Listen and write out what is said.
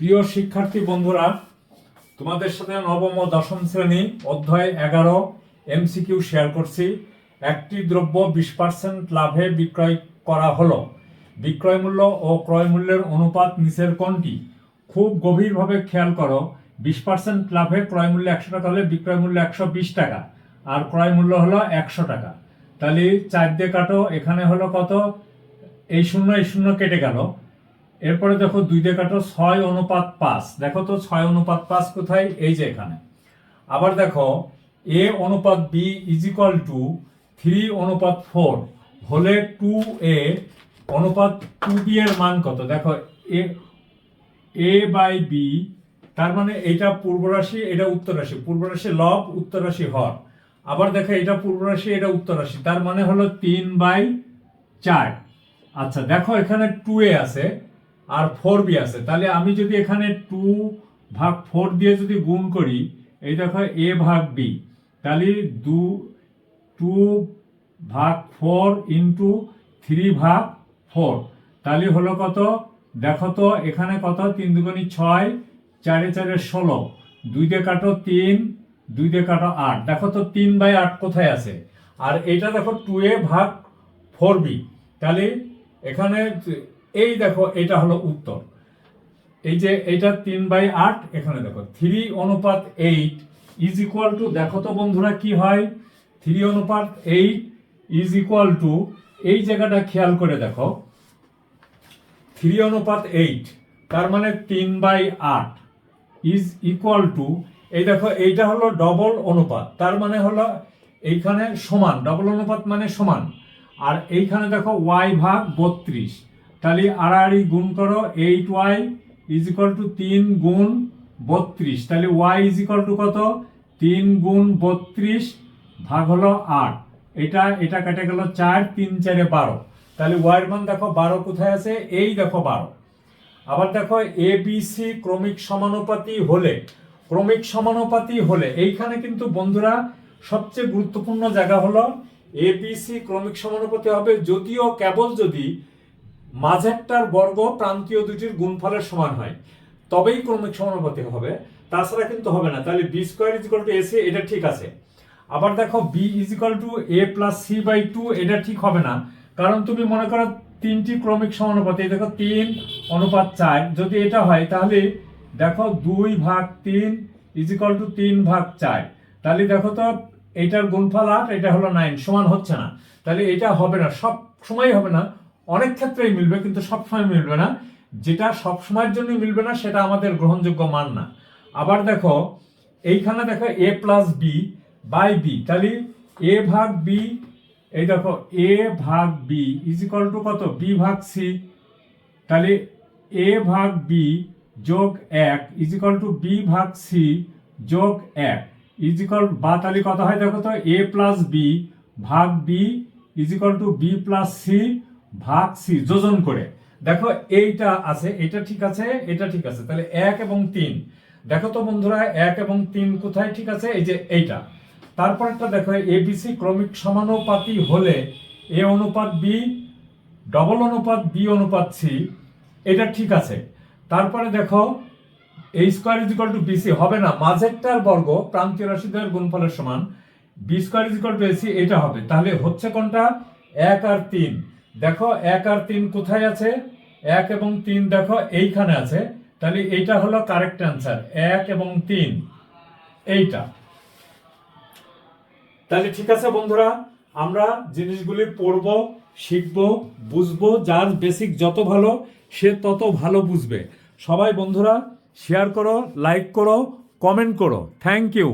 প্রিয় শিক্ষার্থী বন্ধুরা, তোমাদের সাথে নবম ও দশম শ্রেণি অধ্যায় এগারো এমসিকিউ শেয়ার করছি। একটি দ্রব্য বিশ পার্সেন্ট লাভে বিক্রয় করা হলো। বিক্রয় মূল্য ও ক্রয় মূল্যের অনুপাত নিচের কোনটি? খুব গভীরভাবে খেয়াল করো, বিশ পার্সেন্ট লাভে ক্রয় মূল্য একশো টাকা হলে বিক্রয় মূল্য একশো বিশ টাকা, আর ক্রয় মূল্য হলো একশো টাকা। তাহলে চার দিয়ে কাটো, এখানে হলো কত? এই শূন্য এই শূন্য কেটে গেল। এরপরে দেখো দুই দিয়ে কাটো, ছয় অনুপাত পাঁচ। দেখো তো ছয় অনুপাত পাঁচ কোথায়? এই যে এখানে। আবার দেখো, এ অনুপাত B is equal to three অনুপাত ফোর হলে টু এ অনুপাত টু বি এর মান কত? দেখো, এ এ বাই বি তার মানে এটা পূর্ব রাশি, এটা উত্তর রাশি। পূর্ব রাশি লব, উত্তর রাশি হর। আবার দেখো, এটা পূর্ব রাশি, এটা উত্তর রাশি। তার মানে হলো তিন বাই চার। আচ্ছা দেখো এখানে টু এ আছে। আর ফোর বি আছে। তাহলে আমি যদি এখানে টু ভাগ ফোর দিয়ে যদি গুণ করি, এই দেখো এ ভাগ বি তাহলে দু টু ভাগ ফোর ইন্টু থ্রি ভাগ ফোর তাহলে হলো কত? দেখো তো, এখানে কত? তিন দুগুণি ছয়, চারে চারে ষোলো, দুই দিয়ে কাটো তিন, দুই দিয়ে কাটো আট, দেখো তো তিন বাই আট কোথায় আছে? আর এটা দেখো টু এ ভাগ ফোর বি তাহলে এখানে এই দেখো, এটা হলো উত্তর। এই যে এটা তিন বাই আট, এখানে দেখো থ্রি অনুপাত এইট ইজ ইকুয়াল টু দেখো তো বন্ধুরা কি হয়? থ্রি অনুপাত এইট ইজ ইকুয়াল টু এই জায়গাটা খেয়াল করে দেখো থ্রি অনুপাত এইট তার মানে তিন বাই আট ইজ ইকুয়াল টু এই দেখো, এইটা হলো ডবল অনুপাত, তার মানে হলো এইখানে সমান ডবল অনুপাত মানে সমান। আর এইখানে দেখো ওয়াই ভাগ বত্রিশ তাহলে আড়াআড়ি গুণ করো eight Y is equal to তিন গুণ বত্রিশ। তাহলে ওয়াই ইজ ইকুয়াল টু কত? তিন গুণ বত্রিশ ভাগ হলো আট। এটা এটা কেটে গেল চার, তিন, চারে বারো। তাহলে ওয়াইয়ের মান দেখো, বারো কোথায় আছে? এই দেখো বারো। আবার দেখো এ সি ক্রমিক সমানুপাতি হলে, ক্রমিক সমানুপাতি হলে, এইখানে কিন্তু বন্ধুরা সবচেয়ে গুরুত্বপূর্ণ জায়গা হলো এ সি ক্রমিক সমানুপাতি হবে, যদিও কেবল যদি মাঝেরটার বর্গ প্রান্তীয় দুটির গুণফলের সমান হয়। তবেই ক্রমিক সমানুপাতি হবে। তাছাড়া কিন্তু হবে না। তাহলে B square is to AC এটা ঠিক আছে। আবার দেখো, B is to A plus C by two, এটা ঠিক হবে না। কারণ তুমি মনে করো তিনটি ক্রমিক সমানুপাতি দেখো, তিন অনুপাত চার, যদি এটা হয়, তাহলে দেখো দুই ভাগ তিন ইজ টু তিন ভাগ চার। তাহলে দেখো তো এইটার গুণফল আট, এটা হলো নাইন, সমান হচ্ছে না। তাহলে এটা হবে না, সব সময় হবে না। অনেক ক্ষেত্রেই মিলবে, কিন্তু সব সময় মিলবে না। যেটা সব সময়ের জন্য মিলবে না, সেটা আমাদের গ্রহণযোগ্য মান না। আবার দেখো, এইখানে দেখো A plus B by B তাহলে এ ভাগ বি এই দেখো এ ভাগ বি ইজ ইকাল টু কত? বি ভাগ সি তাহলে এ ভাগ বি যোগ এক ইজ ইকাল টু বি ভাগ সি যোগ এক ইজ ইকাল বা তাহলে কত হয় দেখো তো? এ প্লাস বি ভাগ B is equal to B plus C ভাগ সি যোজন করে। দেখো, এইটা আছে, এটা ঠিক আছে, এটা ঠিক আছে। তাহলে এক এবং তিন। দেখো তো বন্ধুরা, এক এবং তিন কোথায় ঠিক আছে? এই যে এইটা। তারপরটা দেখো এবিসি ক্রমিক সমানুপাতি হলে এ অনুপাত বি, ডবল অনুপাত বি অনুপাত সি, এটা ঠিক আছে। তারপরে দেখো এই square is equal to BC হবে না। মাঝেরটার বর্গ প্রান্তীয় রাশিদের গুণফলের সমান। B square is equal to AC এটা হবে। তাহলে হচ্ছে কোনটা? এক আর তিন। দেখো এক আর তিন কোথায় আছে? এক এবং তিন দেখো এইখানে আছে। তাহলে এইটা হলো কারেক্ট অ্যান্সার এক এবং তিন, এইটা। তাহলে ঠিক আছে বন্ধুরা, আমরা জিনিসগুলি পড়ব, শিখব, বুঝব, যার বেসিক যত ভালো, সে তত ভালো বুঝবে। সবাই বন্ধুরা শেয়ার করো লাইক করো কমেন্ট করো। Thank you